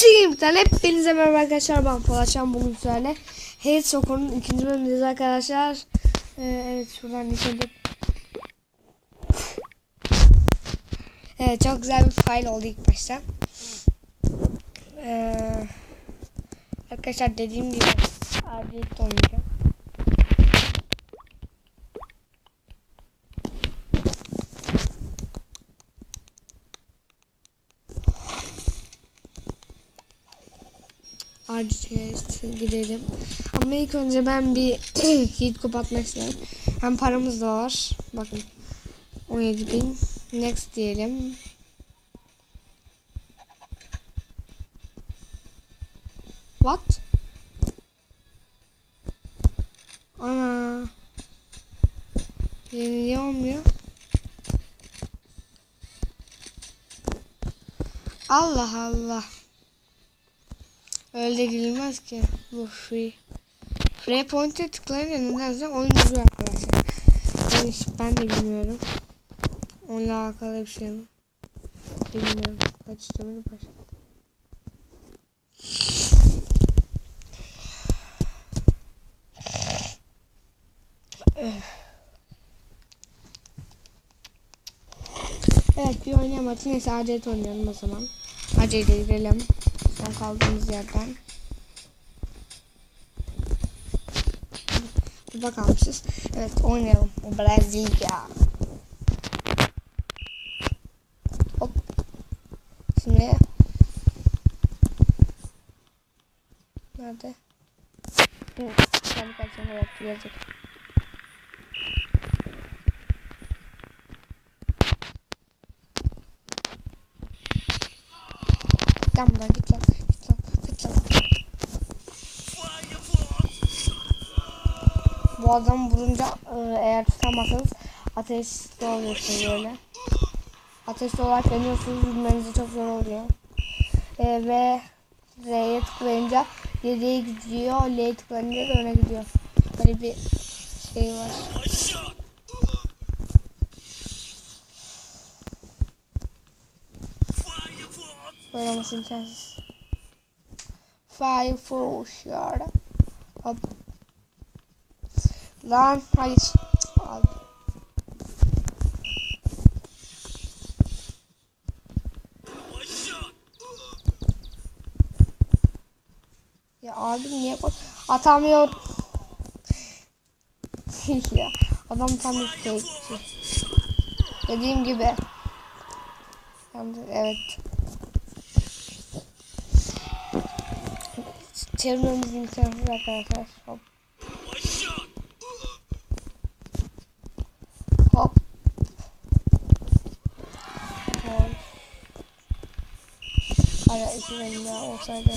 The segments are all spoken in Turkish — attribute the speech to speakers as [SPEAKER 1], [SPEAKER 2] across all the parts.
[SPEAKER 1] Gaming'den hepinize merhaba arkadaşlar. Ben Polatcan bugün sizlerle Hate Soccer'ın ikinci bölümündeyiz arkadaşlar. Ee, Evet şuradan geçelim. Evet çok güzel bir file oldu ilk başta. Ee, Arkadaşlar dediğim gibi Arcade oynayacağım Arcade gidelim Ama ilk önce ben bir hit kapatmak istiyorum Hem paramız da var Bakın 17 bin Next diyelim What? Ana. Niye olmuyor? Allah Allah. Öyle girilmez ki. Bu free. Free point'e tıklayınca nedense oyun duruyor arkadaşlar. Hiç, ben de bilmiyorum. Onunla alakalı bir şey mi? Bilmiyorum. Kaç istemini başladı. Evet bir oynayamadık. Neyse Acet oynayalım o zaman. Acet'e girelim. Son kaldığımız yerden. Burada kalmışız. Evet oynayalım. Brezilya. Hop. Şimdi. Nerede? Hı. Kendi kaçını evet gelecek. Gel buradan git Bu adam vurunca e, eğer tutamazsanız ateşli oluyorsunuz böyle. Ateşli olarak yanıyorsunuz. Bilmenize çok zor oluyor. E, ve R'ye tıklayınca 7'ye gidiyor. L'ye tıklayınca da öne gidiyor. Böyle bir şey var. Olması imkansız. Fire for sure. Hop. Lan hayır. Abi. Ya abi niye koy? Atamıyor. ya adam tam bir şey. Dediğim gibi. Evet. Çevirmemiz imkansız arkadaşlar. Hop. Hop. İki benim daha olsaydı.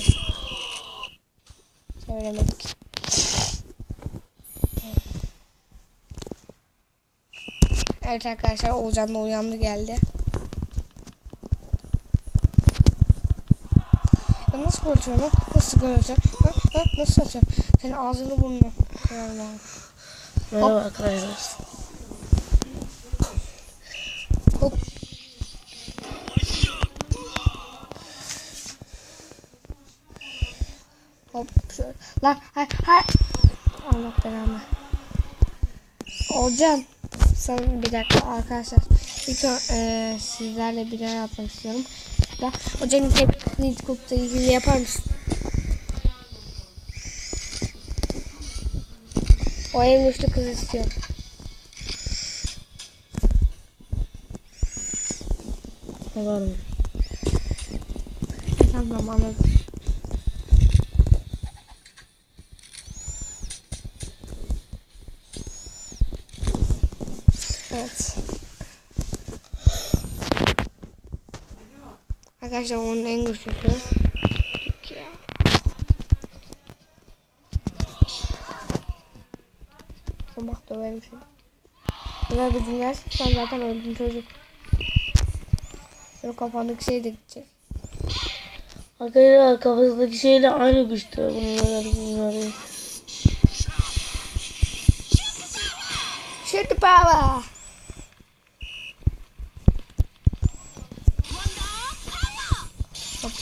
[SPEAKER 1] Çeviremedik. Evet arkadaşlar Oğuzhan da uyandı geldi. Ya nasıl konuşuyorum lan? Nasıl konuşuyorum? Ha? Ha? Nasıl açıyorum? Senin ağzını burnunu kırarım abi.
[SPEAKER 2] Merhaba arkadaşlar.
[SPEAKER 1] Hop. Lan hay hay. Allah belanı. Olcan. Sen bir dakika arkadaşlar. İlk ö- eee, sizlerle bir daha yapmak istiyorum. Ya, Hocam hep Nidcook'ta ilgili yapar mısın? O en güçlü kız istiyor.
[SPEAKER 2] Var mı?
[SPEAKER 1] Tamam anladım. Evet. Arkadaşlar onun en güçlüsü. Sabah döverim seni. Bunlar bir dinlersin sen zaten öldün çocuk. Senin kafandaki şey de gidecek.
[SPEAKER 2] Arkadaşlar kafasındaki şeyle aynı güçte bunlar bunları.
[SPEAKER 1] Shoot the power.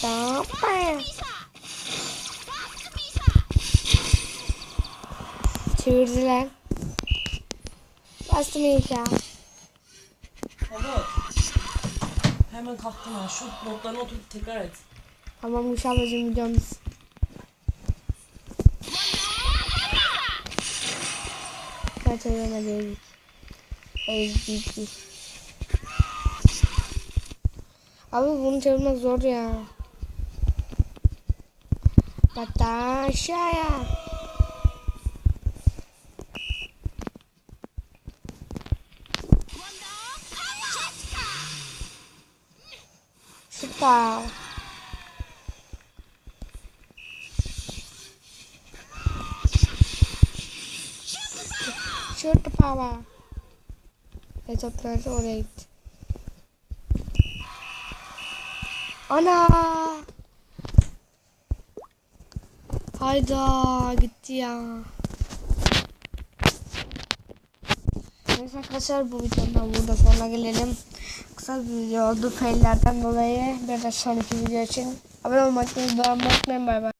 [SPEAKER 1] Bam. Çevirdiler. Bastım ilk ya.
[SPEAKER 3] Baba. Hemen kalktım ha. Şu notlarını oturup tekrar et.
[SPEAKER 1] Tamam Muş ablacığım videomuz. Gerçekten değil. Ezdik. Abi bunu çevirmek zor ya. Hatta aşağıya. Süper. Shoot the power. Ve toplar oraya gitti. Ana! Hayda gitti ya. Neyse arkadaşlar bu videodan burada sonuna gelelim. Kısa bir video oldu faillerden dolayı. Bir de sonraki video için abone olmayı unutmayın. Bay bay.